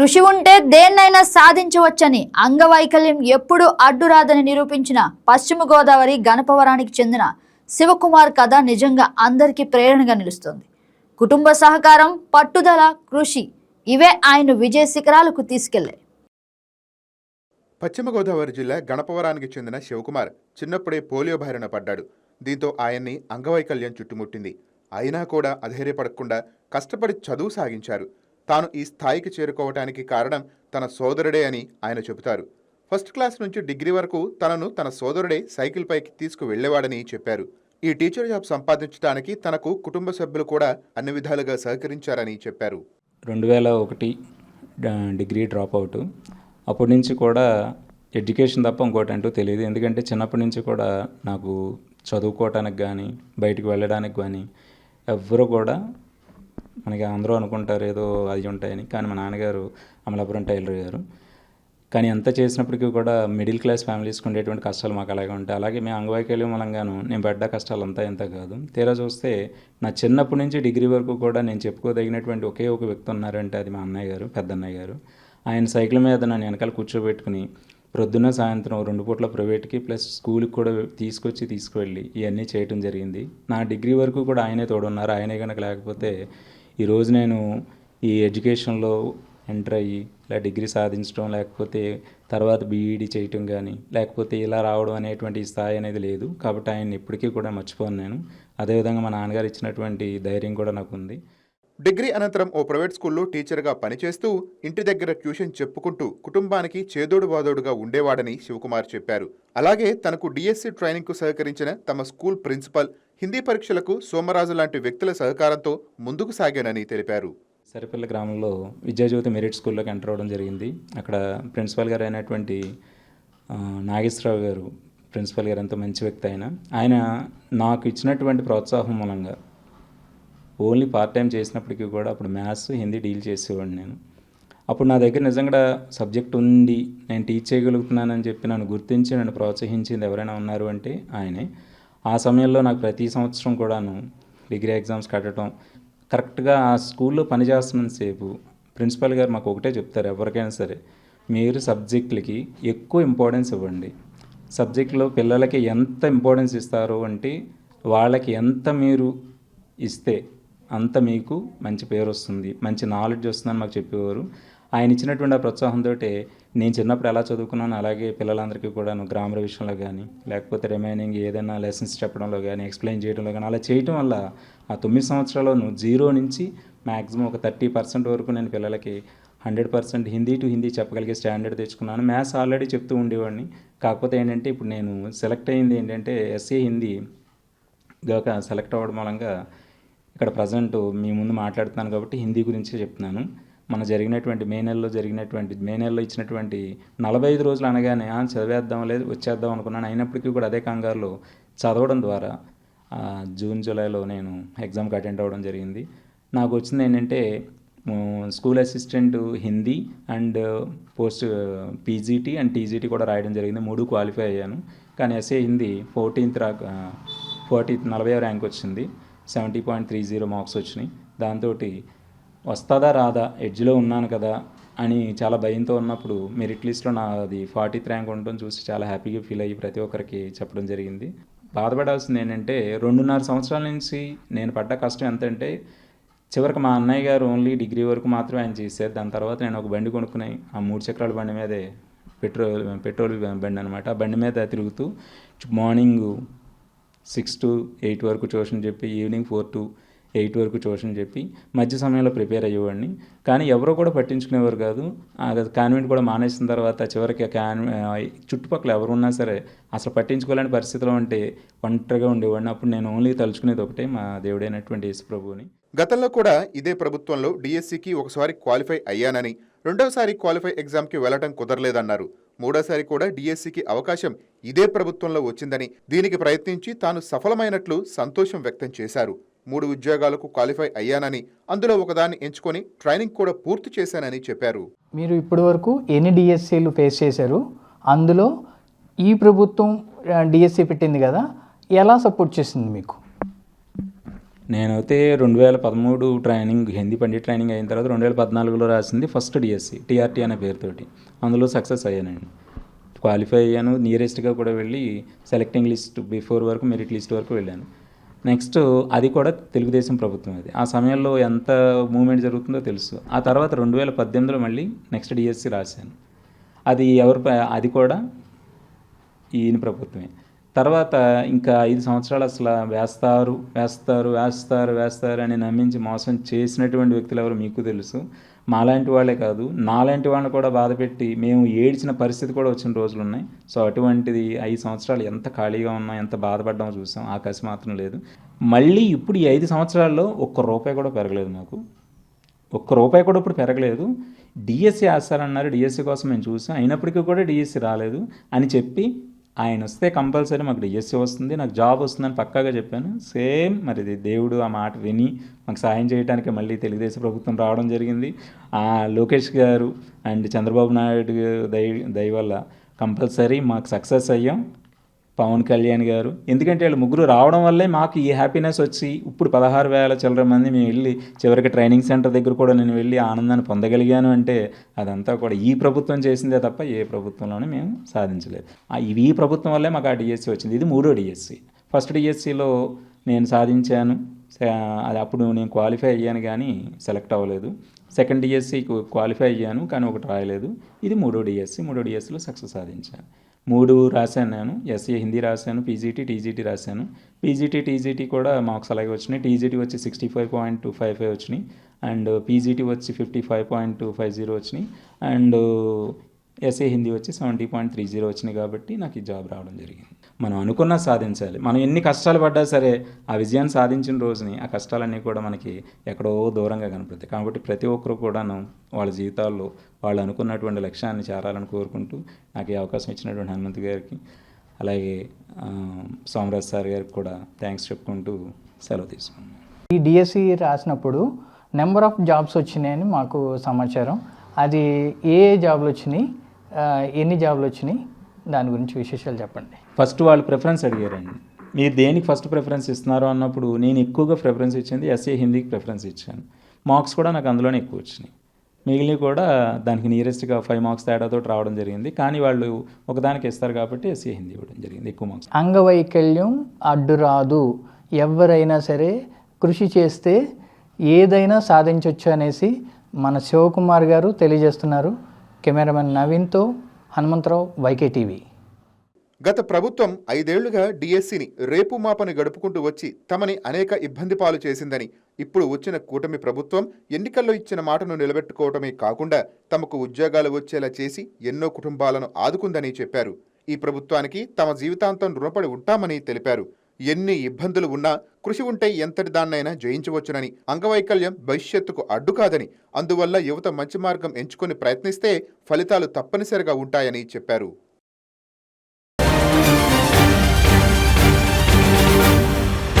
కృషి ఉంటే దేన్నైనా సాధించవచ్చని అంగవైకల్యం ఎప్పుడూ అడ్డురాదని నిరూపించిన పశ్చిమ గోదావరి గణపవరానికి చెందిన శివకుమార్ కథ నిజంగా అందరికీ ప్రేరణగా నిలుస్తుంది. కుటుంబ సహకారం పట్టుదల కృషి ఇవే ఆయన విజయ శిఖరాలకు తీసుకెళ్ళాయి. పశ్చిమ గోదావరి జిల్లా గణపవరానికి చెందిన శివకుమార్ చిన్నప్పుడే పోలియో బారిన పడ్డాడు. దీంతో ఆయన్ని అంగవైకల్యం చుట్టుముట్టింది. అయినా కూడా అధైర్యపడకుండా కష్టపడి చదువు సాగించారు. తాను ఈ స్థాయికి చేరుకోవటానికి కారణం తన సోదరుడే అని ఆయన చెబుతారు. ఫస్ట్ క్లాస్ నుంచి డిగ్రీ వరకు తనను తన సోదరుడే సైకిల్ పైకి తీసుకు వెళ్ళేవాడని చెప్పారు. ఈ టీచర్ జాబ్ సంపాదించడానికి తనకు కుటుంబ సభ్యులు కూడా అన్ని విధాలుగా సహకరించారని చెప్పారు. రెండు వేల ఒకటి డిగ్రీ డ్రాప్ అవుట్. అప్పటి నుంచి కూడా ఎడ్యుకేషన్ తప్ప ఇంకోటి అంటూ తెలియదు. ఎందుకంటే చిన్నప్పటి నుంచి కూడా నాకు చదువుకోవటానికి కానీ బయటికి వెళ్ళడానికి కానీ ఎవ్వరు కూడా మనకి అందరూ అనుకుంటారు ఏదో అది ఉంటాయని. కానీ మా నాన్నగారు అమలాపురం టైలర్ గారు. కానీ ఎంత చేసినప్పటికీ కూడా మిడిల్ క్లాస్ ఫ్యామిలీస్కి ఉండేటువంటి కష్టాలు మాకు అలాగే ఉంటాయి. అలాగే మేము అంగవైకల్యం మూలంగాను నేను పడ్డ కష్టాలు అంతా ఎంత కాదు. తీరా చూస్తే నా చిన్నప్పటి నుంచి డిగ్రీ వరకు కూడా నేను చెప్పుకోదగినటువంటి ఒకే ఒక వ్యక్తి ఉన్నారంటే అది మా అన్నయ్య గారు పెద్ద అన్నయ్య గారు. ఆయన సైకిల్ మీద నన్ను వెనకాల కూర్చోబెట్టుకుని ప్రొద్దున సాయంత్రం రెండు పూట్ల ప్రైవేట్కి ప్లస్ స్కూల్కి కూడా తీసుకొచ్చి తీసుకువెళ్ళి ఇవన్నీ చేయటం జరిగింది. నా డిగ్రీ వరకు కూడా ఆయనే తోడున్నారు. ఆయనే కనుక లేకపోతే ఈరోజు నేను ఈ ఎడ్యుకేషన్లో ఎంటర్ అయ్యి ఇలా డిగ్రీ సాధించడం లేకపోతే తర్వాత బీఈడి చేయటం కానీ లేకపోతే ఇలా రావడం అనేటువంటి స్థాయి అనేది లేదు. కాబట్టి ఆయన ఇప్పటికీ కూడా మర్చిపోను నేను. అదేవిధంగా మా నాన్నగారు ఇచ్చినటువంటి ధైర్యం కూడా నాకు ఉంది. డిగ్రీ అనంతరం ఓ ప్రైవేట్ స్కూల్లో టీచర్గా పనిచేస్తూ ఇంటి దగ్గర ట్యూషన్ చెప్పుకుంటూ కుటుంబానికి చేదోడు వాదోడుగా ఉండేవాడని శివకుమార్ చెప్పారు. అలాగే తనకు డిఎస్సి ట్రైనింగ్కు సహకరించిన తమ స్కూల్ ప్రిన్సిపల్ హిందీ పరీక్షలకు సోమరాజు లాంటి వ్యక్తుల సహకారంతో ముందుకు సాగానని తెలిపారు. సరిపల్లి గ్రామంలో విద్యాజ్యోతి మెరిట్ స్కూల్లోకి ఎంటర్ అవ్వడం జరిగింది. అక్కడ ప్రిన్సిపాల్ గారు అయినటువంటి నాగేశ్వరరావు గారు ప్రిన్సిపల్ గారు ఎంతో మంచి వ్యక్తి ఆయన. ఆయన నాకు ఇచ్చినటువంటి ప్రోత్సాహం మూలంగా ఓన్లీ పార్ట్ టైం చేసినప్పటికీ కూడా అప్పుడు మ్యాథ్స్ హిందీ డీల్ చేసేవాడిని నేను. అప్పుడు నా దగ్గర నిజంగా సబ్జెక్ట్ ఉంది నేను టీచ్ చేయగలుగుతున్నానని చెప్పి నన్ను గుర్తించి నన్ను ప్రోత్సహించింది ఎవరైనా ఉన్నారు అంటే ఆయనే. ఆ సమయంలో నాకు ప్రతి సంవత్సరం కూడాను డిగ్రీ ఎగ్జామ్స్ కట్టడం కరెక్ట్గా ఆ స్కూల్లో పనిచేస్తున్నంతసేపు ప్రిన్సిపల్ గారు మాకు ఒకటే చెప్తారు ఎవరికైనా సరే మీరు సబ్జెక్టులకి ఎక్కువ ఇంపార్టెన్స్ ఇవ్వండి. సబ్జెక్టులో పిల్లలకి ఎంత ఇంపార్టెన్స్ ఇస్తారో అంటే వాళ్ళకి ఎంత మీరు ఇస్తే అంత మీకు మంచి పేరు వస్తుంది మంచి నాలెడ్జ్ వస్తుందని మాకు చెప్పేవారు. ఆయన ఇచ్చినటువంటి ఆ ప్రోత్సాహంతో నేను చిన్నప్పుడు ఎలా చదువుకున్నాను అలాగే పిల్లలందరికీ కూడాను గ్రామర్ విషయంలో కానీ లేకపోతే రిమైనింగ్ ఏదైనా లెసన్స్ చెప్పడంలో కానీ ఎక్స్ప్లెయిన్ చేయడంలో కానీ అలా చేయటం వల్ల ఆ తొమ్మిది సంవత్సరాలను జీరో నుంచి మ్యాక్సిమం ఒక థర్టీ పర్సెంట్ వరకు నేను పిల్లలకి hundred percent Hindi to Hindi చెప్పగలిగే స్టాండర్డ్ తెచ్చుకున్నాను. మ్యాథ్స్ ఆల్రెడీ చెప్తూ ఉండేవాడిని. కాకపోతే ఏంటంటే ఇప్పుడు నేను సెలెక్ట్ అయింది ఏంటంటే ఎస్ఏ హిందీ గాక సెలెక్ట్ అవ్వడం మూలంగా ఇక్కడ ప్రజెంట్ మీ ముందు మాట్లాడుతున్నాను కాబట్టి హిందీ గురించి చెప్తున్నాను. మన జరిగినటువంటి మే నెలలో జరిగినటువంటి మే నెలలో ఇచ్చినటువంటి నలభై ఐదు రోజులు అనగానే చదివేద్దాం లేదు వచ్చేద్దాం అనుకున్నాను. అయినప్పటికీ కూడా అదే కంగారులో చదవడం ద్వారా జూన్ జూలైలో నేను ఎగ్జామ్కి అటెండ్ అవ్వడం జరిగింది. నాకు వచ్చింది ఏంటంటే school assistant Hindi and post PGT and TGT కూడా రాయడం జరిగింది. మూడు క్వాలిఫై అయ్యాను. కానీ ఎస్ఏ హిందీ ఫోర్టీన్త్ రా ఫార్టీ నలభై ర్యాంక్ వచ్చింది. Seventy point three zero marks వచ్చినాయి. దాంతో వస్తుందా రాదా ఎడ్జ్లో ఉన్నాను కదా అని చాలా భయంతో ఉన్నప్పుడు మెరిట్ లిస్ట్లో నాది ఫార్టీ ర్యాంక్ ఉండడం చూసి చాలా హ్యాపీగా ఫీల్ అయ్యి ప్రతి ఒక్కరికి చెప్పడం జరిగింది. బాధపడాల్సింది ఏంటంటే రెండున్నర సంవత్సరాల నుంచి నేను పడ్డ కష్టం ఎంతంటే చివరికి మా అన్నయ్య గారు ఓన్లీ డిగ్రీ వరకు మాత్రమే ఆయన చేశారు. దాని తర్వాత నేను ఒక బండి కొనుక్కుని ఆ మూడు చక్రాల బండి మీదే పెట్రోల్ పెట్రోల్ బండి అనమాట ఆ బండి మీద తిరుగుతూ మార్నింగ్ సిక్స్ టు ఎయిట్ వరకు ట్యూషన్ చెప్పి ఈవినింగ్ ఫోర్ టు ఎయిట్ వరకు ట్యూషన్ చెప్పి మధ్య సమయంలో ప్రిపేర్ అయ్యేవాడిని. కానీ ఎవరో కూడా పట్టించుకునేవారు కాదు. ఆ కాన్వెంట్ కూడా మానేసిన తర్వాత చివరికి కాన్ చుట్టుపక్కల ఎవరు ఉన్నా సరే అసలు పట్టించుకోలేని పరిస్థితిలో ఉంటే ఒంటరిగా ఉండేవాడిని. అప్పుడు నేను ఓన్లీ తలుచుకునేది ఒకటే మా దేవుడైనటువంటి యేసుప్రభుని గతంలో కూడా ఇదే ప్రభుత్వంలో డిఎస్సికి ఒకసారి క్వాలిఫై అయ్యానని రెండవసారి క్వాలిఫై ఎగ్జామ్కి వెళ్ళడం కుదరలేదన్నారు. మూడోసారి కూడా డిఎస్సికి అవకాశం ఇదే ప్రభుత్వంలో వచ్చిందని దీనికి ప్రయత్నించి తాను సఫలమైనట్లు సంతోషం వ్యక్తం చేశారు. మూడు ఉద్యోగాలకు క్వాలిఫై అయ్యానని అందులో ఒకదాన్ని ఎంచుకొని ట్రైనింగ్ కూడా పూర్తి చేశానని చెప్పారు. మీరు ఇప్పటి వరకు ఎన్ని డిఎస్సీలు ఫేస్ చేశారు? అందులో ఈ ప్రభుత్వం డిఎస్సి పెట్టింది కదా ఎలా సపోర్ట్ చేసింది మీకు? నేనైతే రెండు వేల పదమూడు ట్రైనింగ్ హిందీ పండిట్ ట్రైనింగ్ అయిన తర్వాత రెండు వేల పద్నాలుగులో రాసింది ఫస్ట్ డిఎస్సి టీఆర్టీ అనే పేరుతోటి. అందులో సక్సెస్ అయ్యానండి క్వాలిఫై అయ్యాను నియరెస్ట్గా కూడా వెళ్ళి సెలెక్టింగ్ లిస్ట్ బిఫోర్ వరకు మెరిట్ లిస్ట్ వరకు వెళ్ళాను. నెక్స్ట్ అది కూడా తెలుగుదేశం ప్రభుత్వం అది. ఆ సమయంలో ఎంత మూమెంట్ జరుగుతుందో తెలుసు. ఆ తర్వాత రెండు వేల పద్దెనిమిదిలో మళ్ళీ నెక్స్ట్ డిఎస్సి రాశాను. అది ఎవరు అది కూడా ఈయన ప్రభుత్వమే. తర్వాత ఇంకా ఐదు సంవత్సరాలు అసలు వేస్తారు వేస్తారు వేస్తారు వేస్తారు అని నమ్మించి మోసం చేసినటువంటి వ్యక్తులు ఎవరు మీకు తెలుసు. మాలాంటి వాళ్ళే కాదు నాలాంటి వాళ్ళని కూడా బాధపెట్టి మేము ఏడ్చిన పరిస్థితి కూడా వచ్చిన రోజులు ఉన్నాయి. సో అటువంటిది ఐదు సంవత్సరాలు ఎంత ఖాళీగా ఉన్నాం ఎంత బాధపడ్డామో చూసాం. ఆ కసి మాత్రం లేదు. మళ్ళీ ఇప్పుడు ఈ ఐదు సంవత్సరాల్లో ఒక్క రూపాయి కూడా పెరగలేదు మాకు. ఒక్క రూపాయి కూడా ఇప్పుడు పెరగలేదు. డిఎస్సి వేస్తారన్నారు. డిఎస్సి కోసం మేము చూసాం. అయినప్పటికీ కూడా డిఎస్సి రాలేదు అని చెప్పి ఆయన వస్తే కంపల్సరీ మాకు డిఎస్సి వస్తుంది నాకు జాబ్ వస్తుందని పక్కాగా చెప్పాను. సేమ్ మరి ఇది దేవుడు ఆ మాట విని మాకు సాయం చేయడానికి మళ్ళీ తెలుగుదేశం ప్రభుత్వం రావడం జరిగింది. ఆ లోకేష్ గారు అండ్ చంద్రబాబు నాయుడు దయ దయ వల్ల కంపల్సరీ మాకు సక్సెస్ అయ్యాం. పవన్ కళ్యాణ్ గారు. ఎందుకంటే వీళ్ళు ముగ్గురు రావడం వల్లే మాకు ఈ హ్యాపీనెస్ వచ్చి ఇప్పుడు పదహారు వేల చిల్లర మంది మేము వెళ్ళి చివరికి ట్రైనింగ్ సెంటర్ దగ్గర కూడా నేను వెళ్ళి ఆనందాన్ని పొందగలిగాను అంటే అదంతా కూడా ఈ ప్రభుత్వం చేసిందే తప్ప ఏ ప్రభుత్వంలోనే మేము సాధించలేదు. ఇవి ఈ ప్రభుత్వం వల్లే మాకు ఆ డిఎస్సి వచ్చింది. ఇది మూడో డిఎస్సి ఫస్ట్ డిఎస్సిలో నేను సాధించాను. అది అప్పుడు నేను క్వాలిఫై అయ్యాను కానీ సెలెక్ట్ అవ్వలేదు. సెకండ్ డిఎస్సి క్వాలిఫై అయ్యాను కానీ ఒకటి రాయలేదు. ఇది మూడో డిఎస్సి మూడో డిఎస్సిలో సక్సెస్ సాధించాను. మూడు రాశాను నేను. ఎస్ఏ హిందీ రాశాను పీజీటీ టీజీటీ రాశాను. పీజీటీ టీజీటీ కూడా మార్క్స్ అలాగే వచ్చినాయి. టీజీటీ వచ్చి sixty five point two five five వచ్చినాయి. అండ్ పీజీటీ వచ్చి fifty five point two five zero వచ్చినాయి. అండ్ ఎస్ఏ హిందీ వచ్చి సెవెంటీ పాయింట్ త్రీ జీరో వచ్చినాయి కాబట్టి నాకు ఈ జాబ్ రావడం జరిగింది. మనం అనుకున్నా సాధించాలి. మనం ఎన్ని కష్టాలు పడ్డా సరే ఆ విజయాన్ని సాధించిన రోజుని ఆ కష్టాలన్నీ కూడా మనకి ఎక్కడో దూరంగా కనపడతాయి. కాబట్టి ప్రతి ఒక్కరు కూడాను వాళ్ళ జీవితాల్లో వాళ్ళు అనుకున్నటువంటి లక్ష్యాన్ని చేరాలని కోరుకుంటూ నాకు ఈ అవకాశం ఇచ్చినటువంటి హనుమంత్ గారికి అలాగే సోమరాజ్ సార్ గారికి కూడా థ్యాంక్స్ చెప్పుకుంటూ సెలవు తీసుకున్నాను. ఈ డిఎస్సి రాసినప్పుడు నెంబర్ ఆఫ్ జాబ్స్ వచ్చినాయని మాకు సమాచారం. అది ఏ ఏ జాబ్లు వచ్చినాయి? ఎన్ని జాబ్లు వచ్చినాయి? దాని గురించి విశేషాలు చెప్పండి. ఫస్ట్ వాళ్ళు ప్రిఫరెన్స్ అడిగారండి. మీరు దేనికి ఫస్ట్ ప్రిఫరెన్స్ ఇస్తున్నారు అన్నప్పుడు నేను ఎక్కువగా ప్రిఫరెన్స్ ఇచ్చింది ఎస్ఏ హిందీకి ప్రిఫరెన్స్ ఇచ్చాను. మార్క్స్ కూడా నాకు అందులోనే ఎక్కువ వచ్చినాయి. మిగిలినవి కూడా దానికి నియరెస్ట్గా ఫైవ్ మార్క్స్ తేడాతో రావడం జరిగింది. కానీ వాళ్ళు ఒకదానికి ఇస్తారు కాబట్టి ఎస్ఏ హిందీ ఇవ్వడం జరిగింది ఎక్కువ మార్క్స్ అంగవైకల్యం అడ్డు రాదు. ఎవరైనా సరే కృషి చేస్తే ఏదైనా సాధించవచ్చు అనేసి మన శివకుమార్ గారు తెలియజేస్తున్నారు. కెమెరామెన్ నవీన్తో హనుమంతరావు వైకే టీవీ గత ప్రభుత్వం ఐదేళ్ళుగా డిఎస్సిని రేపు మాపని గడుపుకుంటూ వచ్చి తమని అనేక ఇబ్బంది పాలు చేసిందని ఇప్పుడు వచ్చిన కూటమి ప్రభుత్వం ఎన్నికల్లో ఇచ్చిన మాటను నిలబెట్టుకోవటమే కాకుండా తమకు ఉద్యోగాలు వచ్చేలా చేసి ఎన్నో కుటుంబాలను ఆదుకుందని చెప్పారు. ఈ ప్రభుత్వానికి తమ జీవితాంతం రుణపడి ఉంటామని తెలిపారు. ఎన్ని ఇబ్బందులు ఉన్నా కృషి ఉంటే ఎంతటి దాన్నైనా జయించవచ్చునని అంగవైకల్యం భవిష్యత్తుకు అడ్డు కాదని. అందువల్ల యువత మంచి మార్గం ఎంచుకొని ప్రయత్నిస్తే ఫలితాలు తప్పనిసరిగా ఉంటాయని చెప్పారు.